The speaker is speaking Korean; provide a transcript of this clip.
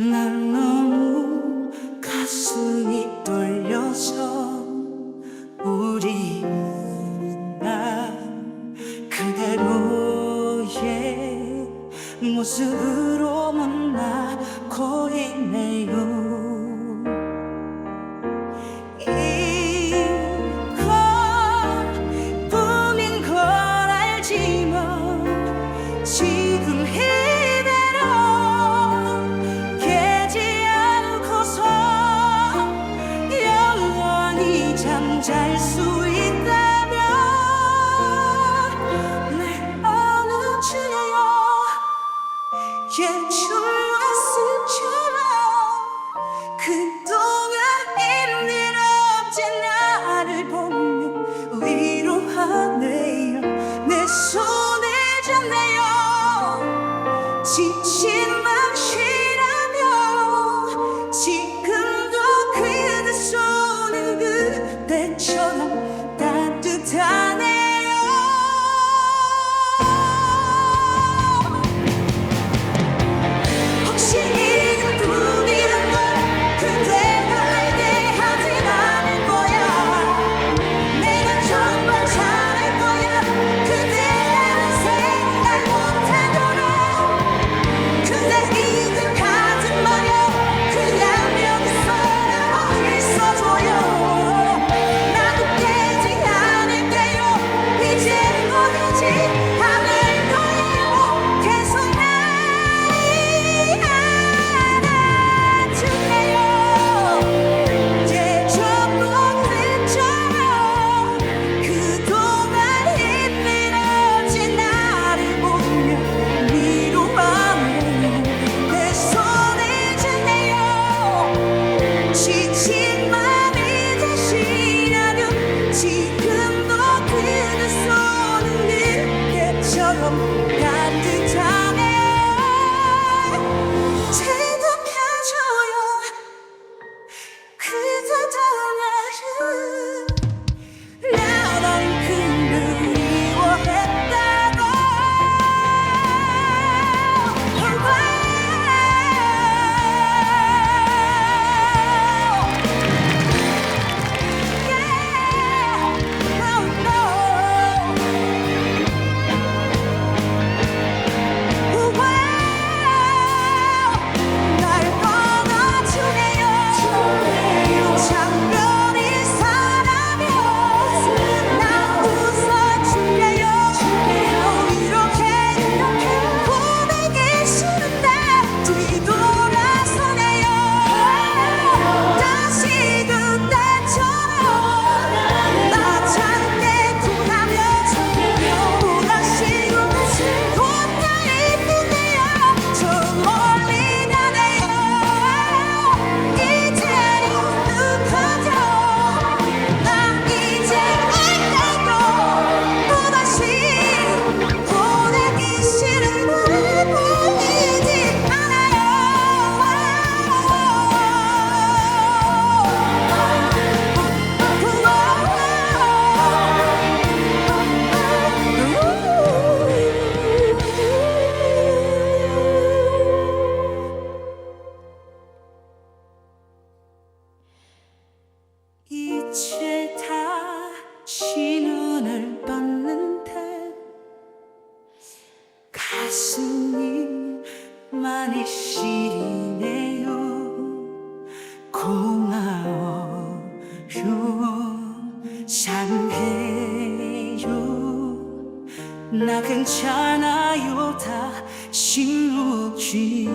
No. 잘 수 있다면 내 안아주세요? 예출왔음처럼 그동안 이룬 없이 나를 보며 위로하네요. 내 손을 잡네요. 지친 up. 빛에 다시 눈을 떴는데 가슴이 많이 시리네요. 고마워요. 사랑해요. 나 괜찮아요. 다 실룩지.